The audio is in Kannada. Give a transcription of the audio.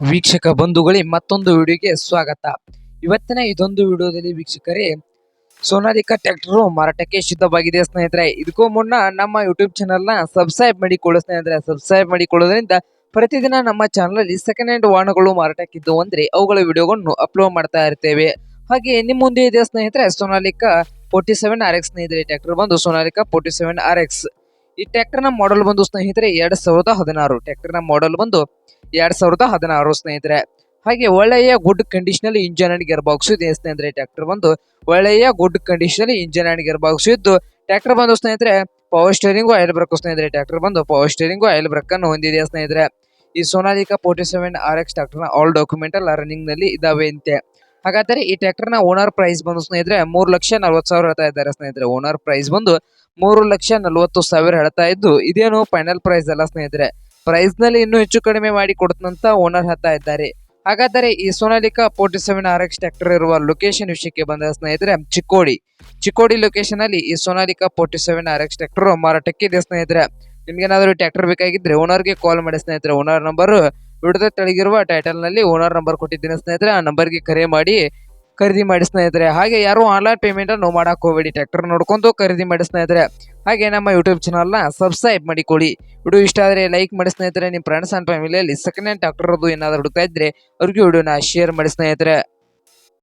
ವೀಕ್ಷಕ ಬಂಧುಗಳೇ, ಮತ್ತೊಂದು ವಿಡಿಯೋಗೆ ಸ್ವಾಗತ. ಇವತ್ತಿನ ಇದೊಂದು ವಿಡಿಯೋದಲ್ಲಿ ವೀಕ್ಷಕರೇ, ಸೋನಾಲಿಕಾ ಟ್ರ್ಯಾಕ್ಟರ್ ಮಾರಾಟಕ್ಕೆ ಸಿದ್ಧವಾಗಿದೆ ಸ್ನೇಹಿತರೆ. ಇದಕ್ಕೂ ಮುನ್ನ ನಮ್ಮ ಯೂಟ್ಯೂಬ್ ಚಾನಲ್ನ ಸಬ್ಸ್ಕ್ರೈಬ್ ಮಾಡಿಕೊಳ್ಳೋ ಸ್ನೇಹಿತರೆ. ಸಬ್ಸ್ಕ್ರೈಬ್ ಮಾಡಿಕೊಳ್ಳೋದ್ರಿಂದ ಪ್ರತಿದಿನ ನಮ್ಮ ಚಾನಲ್ ಅಲ್ಲಿ ಸೆಕೆಂಡ್ ಹ್ಯಾಂಡ್ ವಾಹನಗಳು ಮಾರಾಟಕ್ಕಿದ್ದು ಅಂದ್ರೆ ಅವುಗಳ ವಿಡಿಯೋಗಳನ್ನು ಅಪ್ಲೋಡ್ ಮಾಡ್ತಾ ಇರ್ತೇವೆ. ಹಾಗೆ ನಿಮ್ಮ ಮುಂದೆ ಇದೆ ಸ್ನೇಹಿತರೆ, Sonalika forty seven R X ಸ್ನೇಹಿತರೆ ಟ್ರ್ಯಾಕ್ಟರ್ ಬಂದು Sonalika forty seven R X ಈ ಟ್ರ್ಯಾಕ್ಟರ್ನ ನ ಮಾಡೆಲ್ ಬಂದು ಸ್ನೇಹಿತರೆ, ಎರಡ್ ಸಾವಿರದ ಹದಿನಾರು. ಟ್ರ್ಯಾಕ್ಟರ್ನ ನ ಮಾಡೆಲ್ ಬಂದು ಎರಡ್ ಸಾವಿರದ ಹದಿನಾರು ಸ್ನೇಹಿತರೆ. ಹಾಗೆ ಒಳ್ಳೆಯ good condition engine and gear box ಇದೆ ಸ್ನೇಹಿತರೆ ಟ್ರ್ಯಾಕ್ಟರ್ ಬಂದು ಒಳ್ಳೆಯ good condition engine and gear box ಇದ್ದು ಟ್ರ್ಯಾಕ್ಟರ್ ಬಂದು ಸ್ನೇಹಿತರೆ ಪವರ್ ಸ್ಟೇರಿಂಗು ಆಯಿಲ್ ಬ್ರೇಕ್ ಸ್ನೇಹಿತರೆ ಟ್ರ್ಯಾಕ್ಟರ್ ಬಂದು ಪವರ್ ಸ್ಟೇರಿಂಗು ಆಯಿಲ್ ಬ್ರೇಕ್ ಅನ್ನು ಹೊಂದಿದೆ ಸ್ನೇಹಿತರೆ. ಈ Sonalika forty seven R X ಟ್ರ್ಯಾಕ್ಟರ್ನ ಆಲ್ ಡಾಕ್ಯುಮೆಂಟ್ ಎಲ್ಲ ರನ್ನಿಂಗ್ನಲ್ಲಿ ಇದಾವೆ ಅಂತೆ. ಹಾಗಾದರೆ ಈ ಟ್ರ್ಯಾಕ್ಟರ್ನ ಓನರ್ ಪ್ರೈಸ್ ಬಂದು ಸ್ನೇಹಿತರೆ ಮೂರು ಲಕ್ಷ ನಲ್ವತ್ತು ಸಾವಿರ ಹೇಳ್ತಾ ಇದ್ದಾರೆ ಸ್ನೇಹಿತರೆ. ಓನರ್ ಪ್ರೈಸ್ ಬಂದು ಮೂರು ಲಕ್ಷ ನಲ್ವತ್ತು ಸಾವಿರ ಹೇಳ್ತಾ ಇದ್ದು ಇದೇನು ಫೈನಲ್ ಪ್ರೈಸ್ ಅಲ್ಲ ಸ್ನೇಹಿತರೆ. ಪ್ರೈಸ್ನಲ್ಲಿ ಇನ್ನೂ ಹೆಚ್ಚು ಕಡಿಮೆ ಮಾಡಿ ಕೊಡ್ತಂತ ಓನರ್ ಹೇಳ್ತಾ ಇದ್ದಾರೆ. ಹಾಗಾದರೆ ಈ Sonalika forty seven R X tractor ಇರುವ ಲೊಕೇಶನ್ ವಿಷಯಕ್ಕೆ ಬಂದ ಸ್ನೇಹಿತರೆ, ಚಿಕ್ಕೋಡಿ. ಚಿಕ್ಕೋಡಿ ಲೊಕೇಶನ್ ಅಲ್ಲಿ ಈ Sonalika forty seven R X tractor ಮಾರಾಟಕ್ಕೆ ಇದೆ ಸ್ನೇಹಿತರೆ. ನಿಮ್ಗೇನಾದರೂ ಟ್ರ್ಯಾಕ್ಟರ್ ಬೇಕಾಗಿದ್ರೆ ಓನರ್ಗೆ ಕಾಲ್ ಮಾಡಿ ಸ್ನೇಹಿತರೆ. ಓನರ್ ನಂಬರ್ ವಿಡದ ತೆಳಗಿರುವ ಟೈಟಲ್ನಲ್ಲಿ ಓನರ್ ನಂಬರ್ ಕೊಟ್ಟಿದ್ದೀನಿ ಸ್ನೇಹಿತರೆ. ಆ ನಂಬರ್ಗೆ ಕರೆ ಮಾಡಿ ಖರೀದಿ ಮಾಡಿ ಸ್ನೇಹಿತರೆ. ಹಾಗೆ ಯಾರು ಆನ್ಲೈನ್ ಪೇಮೆಂಟ್ ಅನ್ನು ಮಾಡಕ್ ಹೋಗಬೇಡಿ. ಟ್ರ್ಯಾಕ್ಟರ್ ನೋಡ್ಕೊಂಡು ಖರೀದಿ ಮಾಡಿ ಸ್ನೇಹಿತರೆ. ಹಾಗೆ ನಮ್ಮ ಯೂಟ್ಯೂಬ್ ಚಾನಲ್ನ ಸಬ್ಸ್ಕ್ರೈಬ್ ಮಾಡಿಕೊಳ್ಳಿ. ವಿಡಿಯೋ ಇಷ್ಟ ಆದರೆ ಲೈಕ್ ಮಾಡಿ ಸ್ನೇಹಿತರೆ. ನಿಮ್ಮ ಫ್ರೆಂಡ್ಸ್ ಅಂಡ್ ಫ್ಯಾಮಿಲಿಯಲ್ಲಿ ಸೆಕೆಂಡ್ ಹ್ಯಾಂಡ್ ಟ್ರ್ಯಾಕ್ಟರ್ ಅದು ಏನಾದರೂ ಹುಡುಕ್ತಾ ಇದ್ರೆ ಅವ್ರಿಗೆ ವಿಡಿಯೋನ ಶೇರ್ ಮಾಡಿ ಸ್ನೇಹಿತರೆ.